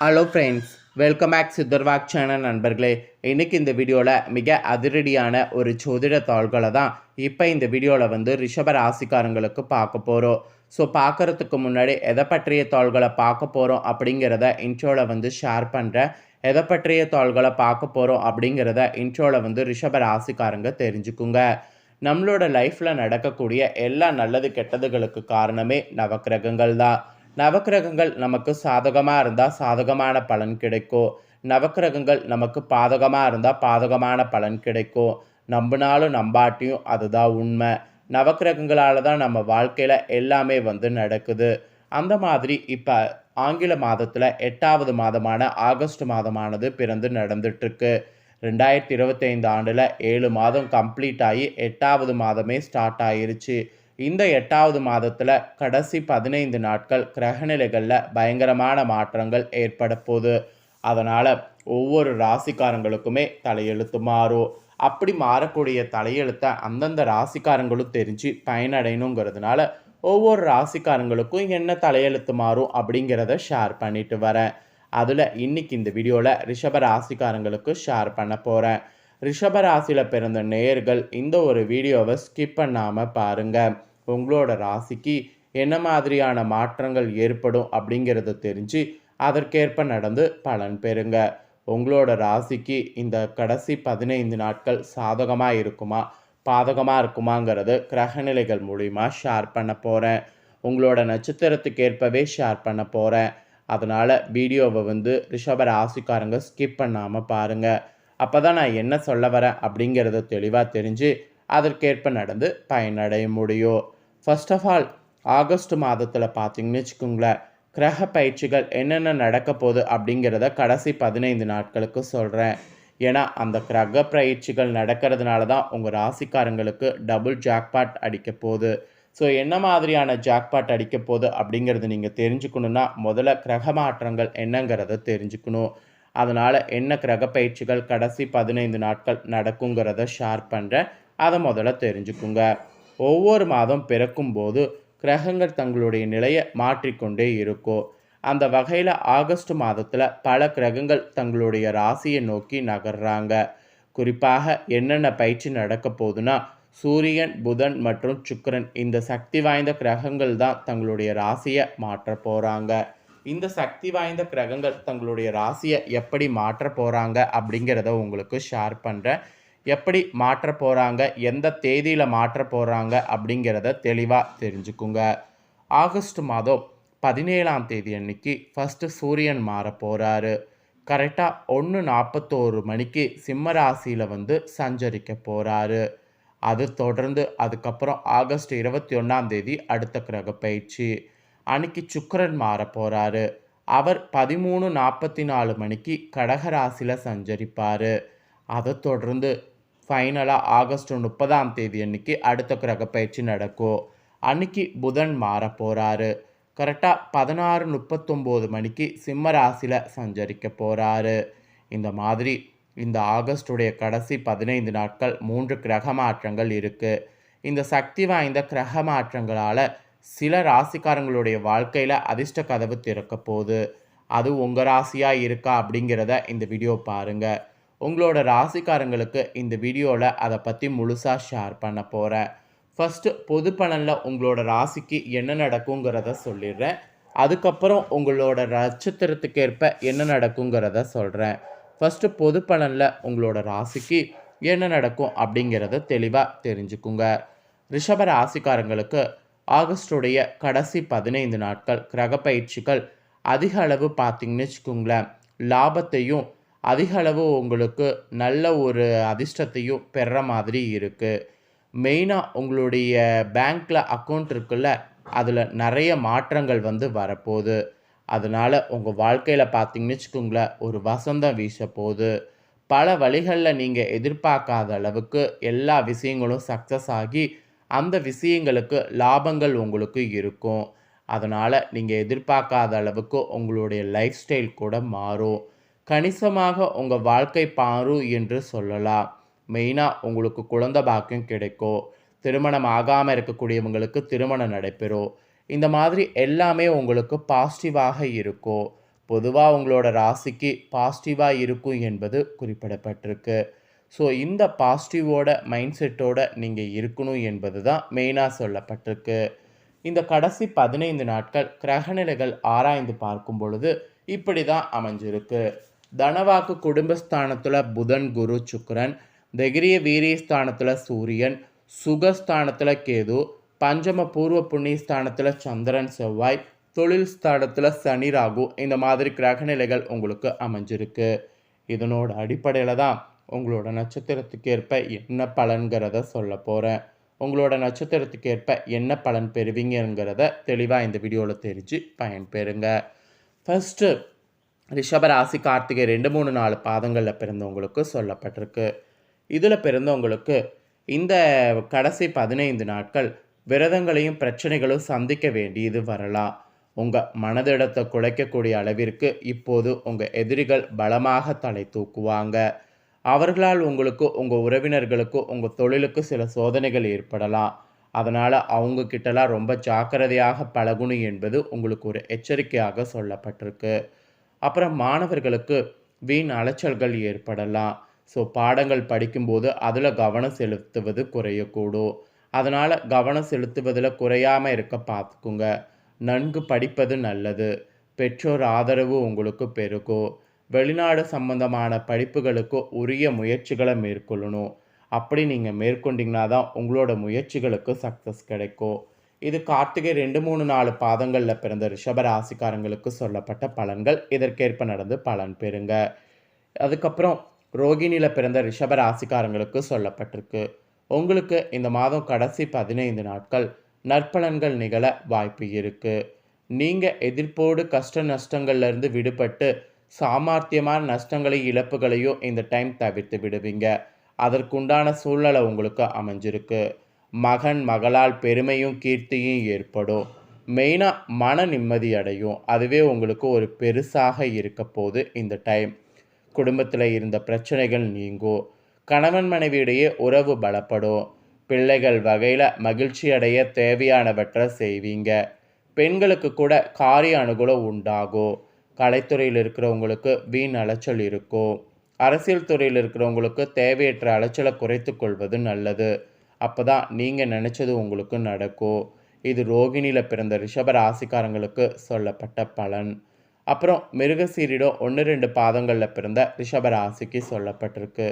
Hello friends welcome back சித்தர்வாக் channel நண்பர்களே. இன்றைக்கி இந்த வீடியோவில் மிக அதிரடியான ஒரு ஜோதிட தாள்களை தான் இப்போ இந்த வீடியோவில் வந்து ரிஷப ராசிக்காரங்களுக்கு பார்க்க போகிறோம் ஸோ பார்க்குறதுக்கு முன்னாடி எதை பற்றிய தாள்களை பார்க்க போகிறோம் அப்படிங்கிறத இன்ட்ரோவில் வந்து ஷேர் பண்ணுறேன் எதை பற்றிய தாள்களை பார்க்க போகிறோம் அப்படிங்கிறத இன்ட்ரோவில் வந்து ரிஷப ராசிக்காரங்க தெரிஞ்சுக்குங்க. நம்மளோட லைஃப்பில் நடக்கக்கூடிய எல்லா நல்லது கெட்டதுகளுக்கு காரணமே நவக்கிரகங்கள் தான். நவக்கிரகங்கள் நமக்கு சாதகமாக இருந்தால் சாதகமான பலன் கிடைக்கும். நவக்கிரகங்கள் நமக்கு பாதகமாக இருந்தால் பாதகமான பலன் கிடைக்கும். நம்பினாலும் நம்பாட்டியும் அதுதான் உண்மை. நவக்கிரகங்களால் தான் நம்ம வாழ்க்கையில் எல்லாமே வந்து நடக்குது. அந்த மாதிரி இப்போ ஆங்கில மாதத்தில் எட்டாவது மாதமான ஆகஸ்ட் மாதமானது பிறந்து நடந்துட்டுருக்கு. ரெண்டாயிரத்தி இருபத்தைந்து ஆண்டில் ஏழு மாதம் கம்ப்ளீட் ஆகி எட்டாவது மாதமே ஸ்டார்ட் ஆயிருச்சு. இந்த எட்டாவது மாதத்தில் கடைசி பதினைந்து நாட்கள் கிரகநிலைகளில் பயங்கரமான மாற்றங்கள் ஏற்பட போகுது. அதனால் ஒவ்வொரு ராசிக்காரங்களுக்குமே தலையெழுத்து மாறும். அப்படி மாறக்கூடிய தலையெழுத்தை அந்தந்த ராசிக்காரங்களும் தெரிஞ்சு பயனடையணுங்கிறதுனால ஒவ்வொரு ராசிக்காரங்களுக்கும் என்ன தலையெழுத்து மாறும் அப்படிங்கிறத ஷேர் பண்ணிட்டு வரேன். அதில் இன்னைக்கு இந்த வீடியோவில் ரிஷப ராசிக்காரங்களுக்கு ஷேர் பண்ண போகிறேன் ரிஷப ராசியில் பிறந்த நேர்கள் இந்த ஒரு வீடியோவை ஸ்கிப் பண்ணாமல் பாருங்கள் உங்களோட ராசிக்கு என்ன மாதிரியான மாற்றங்கள் ஏற்படும் அப்படிங்கிறத தெரிஞ்சு அதற்கேற்ப நடந்து பலன் பெறுங்க. உங்களோட ராசிக்கு இந்த கடைசி பதினைந்து நாட்கள் சாதகமாக இருக்குமா? பாதகமாக இருக்குமாங்கிறது கிரகநிலைகள் மூலிமா ஷேர் பண்ண போகிறேன் உங்களோட நட்சத்திரத்துக்கு ஏற்பவே ஷேர் பண்ண போகிறேன் அதனால் வீடியோவை வந்து ரிஷப ராசிக்காரங்க ஸ்கிப் பண்ணாமல் பாருங்கள் அப்போ தான் நான் என்ன சொல்ல வரேன் அப்படிங்கிறத தெளிவாக தெரிஞ்சு அதற்கேற்ப நடந்து பயனடைய முடியும். ஃபர்ஸ்ட் ஆஃப் ஆல் ஆகஸ்ட் மாதத்தில் பார்த்தீங்கன்னு வச்சுக்கோங்களேன் கிரக பயிற்சிகள் என்னென்ன நடக்க போகுது அப்படிங்கிறத கடைசி பதினைந்து நாட்களுக்கு சொல்கிறேன் ஏன்னா அந்த கிரக பயிற்சிகள் நடக்கிறதுனால தான் உங்கள் ராசிக்காரங்களுக்கு டபுள் ஜாக்பாட் அடிக்க போகுது. ஸோ என்ன மாதிரியான ஜாக்பாட் அடிக்க போகுது அப்படிங்கிறது நீங்கள் தெரிஞ்சுக்கணுன்னா முதல்ல கிரக மாற்றங்கள் என்னங்கிறத தெரிஞ்சுக்கணும். அதனால் என்ன கிரக பயிற்சிகள் கடைசி பதினைந்து நாட்கள் நடக்குங்கிறத ஷேர் பண்ணுறேன் அதை முதல்ல தெரிஞ்சுக்குங்க. ஒவ்வொரு மாதம் பிறக்கும்போது கிரகங்கள் தங்களுடைய நிலையை மாற்றிக்கொண்டே இருக்கும் அந்த வகையில் ஆகஸ்ட் மாதத்தில் பல கிரகங்கள் தங்களுடைய ராசியை நோக்கி நகர்றாங்க. குறிப்பாக என்னென்ன பயிற்சி நடக்க போகுதுன்னா சூரியன் புதன் மற்றும் சுக்கரன் இந்த சக்தி வாய்ந்த கிரகங்கள் தான் தங்களுடைய ராசியை மாற்ற போகிறாங்க இந்த சக்தி வாய்ந்த கிரகங்கள் தங்களுடைய ராசியை எப்படி மாற்ற போகிறாங்க அப்படிங்கிறத உங்களுக்கு ஷேர் பண்ணுறேன் எப்படி மாற்ற போகிறாங்க எந்த தேதியில் மாற்ற போகிறாங்க அப்படிங்கிறத தெளிவாக தெரிஞ்சுக்குங்க. ஆகஸ்ட் மாதம் பதினேழாம் தேதி அன்னைக்கு ஃபஸ்ட்டு சூரியன் மாற போகிறாரு கரெக்டாக ஒன்று நாற்பத்தோரு மணிக்கு சிம்ம ராசியில் வந்து சஞ்சரிக்க போகிறாரு அது தொடர்ந்து அதுக்கப்புறம் ஆகஸ்ட் இருபத்தி ஒன்றாம் தேதி அடுத்த கிரக பயிற்சி. அன்னைக்கு சுக்கரன் மாற போகிறாரு அவர் பதிமூணு நாற்பத்தி நாலு மணிக்கு கடகராசியில் சஞ்சரிப்பார். அதை தொடர்ந்து ஃபைனலாக ஆகஸ்ட் முப்பதாம் தேதி அன்னைக்கு அடுத்த கிரக பயிற்சி நடக்கும். அன்னைக்கு புதன் மாற போகிறாரு கரெக்டாக பதினாறு முப்பத்தொம்போது மணிக்கு சிம்ம ராசியில் சஞ்சரிக்க போகிறாரு இந்த மாதிரி இந்த ஆகஸ்டுடைய கடைசி பதினைந்து நாட்கள் மூன்று கிரக மாற்றங்கள் இருக்குது இந்த சக்தி வாய்ந்த கிரக மாற்றங்களால் சில ராசிக்காரங்களுடைய வாழ்க்கையில் அதிர்ஷ்ட கதவு திறக்க போகுது. அது உங்கள் ராசியாக இருக்கா அப்படிங்கிறத இந்த வீடியோ பாருங்கள் உங்களோட ராசிக்காரங்களுக்கு இந்த வீடியோவில் அதை பற்றி முழுசாக ஷேர் பண்ண போகிறேன் ஃபஸ்ட்டு பொது பலனில் உங்களோட ராசிக்கு என்ன நடக்குங்கிறத சொல்லிடுறேன். அதுக்கப்புறம் உங்களோட நட்சத்திரத்துக்கு ஏற்ப என்ன நடக்குங்கிறத சொல்கிறேன் ஃபஸ்ட்டு பொது பலனில் உங்களோட ராசிக்கு என்ன நடக்கும் அப்படிங்கிறத தெளிவாக தெரிஞ்சுக்குங்க. ரிஷப ராசிக்காரங்களுக்கு ஆகஸ்டுடைய கடைசி பதினைந்து நாட்கள் கிரக பயிற்சிகள் அதிக அளவு பார்த்தீங்கன்னு வச்சுக்கோங்களேன். லாபத்தையும் அதிக அளவு உங்களுக்கு நல்ல ஒரு அதிர்ஷ்டத்தையும் பெற மாதிரி இருக்குது மெயினாக உங்களுடைய பேங்க்கில் அக்கௌண்ட் இருக்குல்ல அதில் நிறைய மாற்றங்கள் வந்து வரப்போகுது. அதனால் உங்கள் வாழ்க்கையில் பார்த்தீங்கன்னு வச்சுக்கோங்களேன் ஒரு வசந்தம் வீச போகுது பல வழிகளில் நீங்கள் எதிர்பார்க்காத அளவுக்கு எல்லா விஷயங்களும் சக்ஸஸ் ஆகி அந்த விஷயங்களுக்கு லாபங்கள் உங்களுக்கு இருக்கும். அதனால் நீங்கள் எதிர்பார்க்காத அளவுக்கு உங்களுடைய லைஃப் ஸ்டைல் கூட மாறும். கணிசமாக உங்கள் வாழ்க்கை பாரு என்று சொல்லலாம். மெயினாக உங்களுக்கு குழந்த பாக்கியம் கிடைக்கும் திருமணம் ஆகாமல் இருக்கக்கூடியவங்களுக்கு திருமணம் நடைபெறும் இந்த மாதிரி எல்லாமே உங்களுக்கு பாசிட்டிவாக இருக்கும் பொதுவாக உங்களோட ராசிக்கு பாசிட்டிவாக இருக்கும் என்பது குறிப்பிடப்பட்டிருக்கு. ஸோ இந்த பாசிட்டிவோட மைண்ட் செட்டோட நீங்கள் இருக்கணும் என்பது தான் மெயினாக சொல்லப்பட்டிருக்கு. இந்த கடைசி பதினைந்து நாட்கள் கிரகநிலைகள் ஆராய்ந்து பார்க்கும் பொழுது இப்படி தான் அமைஞ்சிருக்கு. தனவாக்கு குடும்பஸ்தானத்தில் புதன் குரு சுக்கிரன் தைரிய வீரியஸ்தானத்தில் சூரியன் சுகஸ்தானத்தில் கேது பஞ்சம பூர்வ புண்ணிய ஸ்தானத்தில் சந்திரன் செவ்வாய் தொழில் ஸ்தானத்தில் சனி ராகு இந்த மாதிரி கிரகநிலைகள் உங்களுக்கு அமைஞ்சிருக்கு. இதனோட அடிப்படையில் தான் உங்களோட நட்சத்திரத்துக்கு ஏற்ப என்ன பலன்கிறத சொல்ல போகிறேன் உங்களோட நட்சத்திரத்துக்கு ஏற்ப என்ன பலன் பெறுவீங்கிறத தெளிவாக இந்த வீடியோவில் தெரிஞ்சு பயன்பெறுங்க. ஃபஸ்ட்டு ரிஷபராசி கார்த்திகை ரெண்டு மூணு நாலு பாதங்களில் பிறந்தவங்களுக்கு சொல்லப்பட்டிருக்கு. இதில் பிறந்தவங்களுக்கு இந்த கடைசி பதினைந்து நாட்கள் விரதங்களையும் பிரச்சனைகளும் சந்திக்க வேண்டியது வரலாம். உங்கள் மனதிடத்தை குலைக்கக்கூடிய அளவிற்கு இப்போது உங்கள் எதிரிகள் பலமாக தலை தூக்குவாங்க. அவர்களால் உங்களுக்கு உங்கள் உறவினர்களுக்கு உங்கள் தொழிலுக்கு சில சோதனைகள் ஏற்படலாம். அதனால் அவங்க கிட்டலாம் ரொம்ப ஜாக்கிரதையாக பழகணும் என்பது உங்களுக்கு ஒரு எச்சரிக்கையாக சொல்லப்பட்டிருக்கு. அப்புறம் மாணவர்களுக்கு வீண் அலைச்சல்கள் ஏற்படலாம். ஸோ பாடங்கள் படிக்கும்போது அதில் கவனம் செலுத்துவது குறையக்கூடும். அதனால் கவனம் செலுத்துவதில் குறையாமல் இருக்க பார்த்துக்குங்க நன்கு படிப்பது நல்லது. பெற்றோர் ஆதரவு உங்களுக்கு பெருகும். வெளிநாடு சம்பந்தமான படிப்புகளுக்கு உரிய முயற்சிகளை மேற்கொள்ளணும். அப்படி நீங்கள் மேற்கொண்டீங்கன்னா தான் உங்களோட முயற்சிகளுக்கு சக்ஸஸ் கிடைக்கும். இது கார்த்திகை ரெண்டு மூணு நாலு பாதங்களில் பிறந்த ரிஷபராசிக்காரங்களுக்கு சொல்லப்பட்ட பலன்கள். இதற்கேற்ப நடந்து பலன் பெறுங்க. அதுக்கப்புறம் ரோகிணியில் பிறந்த ரிஷபராசிக்காரங்களுக்கு சொல்லப்பட்டிருக்கு. உங்களுக்கு இந்த மாதம் கடைசி பதினைந்து நாட்கள் நற்பலன்கள் நிகழ வாய்ப்பு இருக்குது நீங்கள் எதிர்ப்போடு கஷ்ட நஷ்டங்கள்லேருந்து விடுபட்டு சாமர்த்தியமான நஷ்டங்களையும் இழப்புகளையும் இந்த டைம் தவிர்த்து விடுவீங்க. அதற்குண்டான சூழ்நிலை உங்களுக்கு அமைஞ்சிருக்கு. மகன் மகளால் பெருமையும் கீர்த்தியும் ஏற்படும். மெயினாக மன நிம்மதி அடையும். அதுவே உங்களுக்கு ஒரு பெருசாக இருக்க போது இந்த டைம் குடும்பத்தில் இருந்த பிரச்சனைகள் நீங்கும். கணவன் மனைவியிடையே உறவு பலப்படும். பிள்ளைகள் வகையில் மகிழ்ச்சி அடைய தேவையானவற்றை செய்வீங்க. பெண்களுக்கு கூட காரிய அனுகூலம் உண்டாகும். கலைத்துறையில் இருக்கிறவங்களுக்கு வீண் அலைச்சல் இருக்கும். அரசியல் துறையில் இருக்கிறவங்களுக்கு தேவையற்ற அலைச்சலை குறைத்து கொள்வது நல்லது. அப்போ தான் நீங்கள் நினச்சது உங்களுக்கு நடக்கும் இது ரோகிணியில் பிறந்த ரிஷப ராசிக்காரங்களுக்கு சொல்லப்பட்ட பலன். அப்புறம் மிருகசீரிடம் ஒன்று ரெண்டு பாதங்களில் பிறந்த ரிஷப ராசிக்கு சொல்லப்பட்டிருக்கு.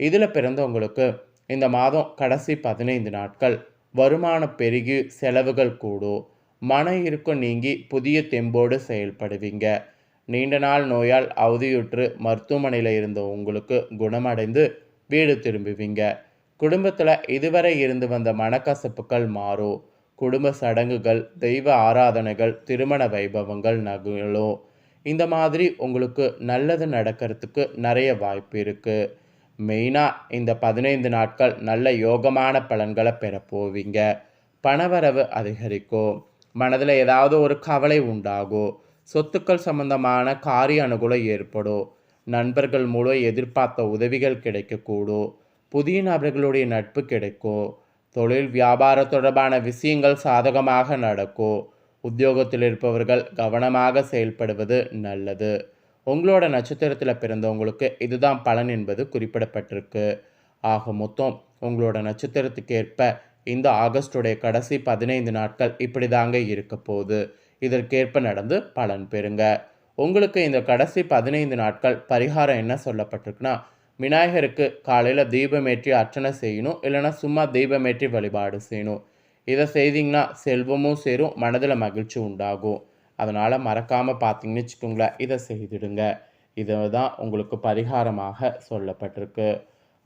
இதில் பிறந்தவங்களுக்கு இந்த மாதம் கடைசி பதினைந்து நாட்கள். வருமானம் பெருகி செலவுகள் கூடும் மன இருக்கும் நீங்கி புதிய தெம்போடு செயல்படுவீங்க. நீண்ட நாள் நோயால் அவதியுற்று மருத்துவமனையில் இருந்த உங்களுக்கு குணமடைந்து வீடு திரும்புவீங்க. குடும்பத்தில் இதுவரை இருந்து வந்த மனக்கசப்புகள் மாறும் குடும்ப சடங்குகள் தெய்வ ஆராதனைகள் திருமண வைபவங்கள் நகலும் இந்த மாதிரி உங்களுக்கு நல்லது நடக்கிறதுக்கு நிறைய வாய்ப்பு இருக்குது மெயினாக இந்த பதினைந்து நாட்கள் நல்ல யோகமான பலன்களை பெற போவீங்க. பணவரவு அதிகரிக்கும் மனதில் ஏதாவது ஒரு கவலை உண்டாகும் சொத்துக்கள் சம்பந்தமான காரிய அனுகூலம் ஏற்படும் நண்பர்கள் மூலம் எதிர்பார்த்த உதவிகள் கிடைக்கக்கூடும் புதிய நபர்களுடைய நட்பு கிடைக்கும் தொழில் வியாபார தொடர்பான விஷயங்கள் சாதகமாக நடக்கும் உத்தியோகத்தில் இருப்பவர்கள் கவனமாக செயல்படுவது நல்லது. உங்களோட நட்சத்திரத்தில் பிறந்தவங்களுக்கு இதுதான் பலன் என்பது குறிப்பிடப்பட்டிருக்கு. ஆக மொத்தம் உங்களோட நட்சத்திரத்துக்கு ஏற்ப இந்த ஆகஸ்டுடைய கடைசி பதினைந்து நாட்கள் இப்படி தாங்க இருக்க போகுது. இதற்கேற்ப நடந்து பலன் பெறுங்க. உங்களுக்கு இந்த கடைசி பதினைந்து நாட்கள் பரிகாரம் என்ன சொல்லப்பட்டிருக்குன்னா விநாயகருக்கு காலையில் தீபமேற்றி அர்ச்சனை செய்யணும் இல்லைன்னா சும்மா தீபமேற்றி வழிபாடு செய்யணும். இதை செய்தீங்கன்னா செல்வமும் சேரும் மனதில் மகிழ்ச்சி உண்டாகும். அதனால் மறக்காமல் பார்த்தீங்கன்னு வச்சுக்கோங்களேன் இதை செய்திடுங்க. இதை தான் உங்களுக்கு பரிகாரமாக சொல்லப்பட்டிருக்கு.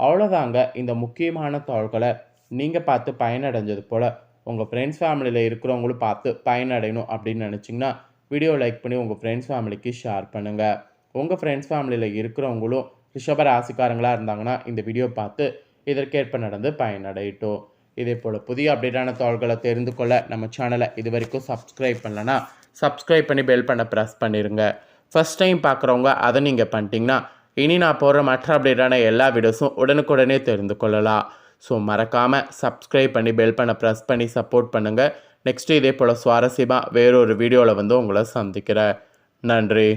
அவ்வளோதாங்க. இந்த முக்கியமான தாள்களை நீங்கள் பார்த்து பயனடைஞ்சது போல் உங்கள் ஃப்ரெண்ட்ஸ் ஃபேமிலியில் இருக்கிறவங்களும் பார்த்து பயனடையணும் அப்படின்னு நினச்சிங்கன்னா வீடியோ லைக் பண்ணி உங்கள் ஃப்ரெண்ட்ஸ் ஃபேமிலிக்கு ஷேர் பண்ணுங்கள் உங்கள் ஃப்ரெண்ட்ஸ் ஃபேமிலியில் இருக்கிறவங்களும் ரிஷப ராசிக்காரங்களாக இருந்தாங்கன்னா இந்த வீடியோ பார்த்து இதற்கேற்ப நடந்து பயனடையட்டும். இதே போல் புதிய அப்டேட்டான தாள்களை தெரிந்து கொள்ள நம்ம சேனலை இது வரைக்கும் சப்ஸ்கிரைப் பண்ணலன்னா சப்ஸ்கிரைப் பண்ணி பெல் பண்ண ப்ரெஸ் பண்ணிடுங்க ஃபஸ்ட் டைம் பார்க்குறவங்க அதை நீங்கள் பண்ணிட்டீங்கன்னா இனி நான் போடுற மற்ற அப்டேட்டான எல்லா வீடியோஸும் உடனுக்குடனே தெரிந்து கொள்ளலாம். ஸோ மறக்காமல் சப்ஸ்கிரைப் பண்ணி பெல் பண்ண ப்ரெஸ் பண்ணி சப்போர்ட் பண்ணுங்கள் நெக்ஸ்ட்டு இதே போல் சுவாரஸ்யமாக வேறொரு வீடியோவில் வந்து உங்களை சந்திக்கிறேன். நன்றி.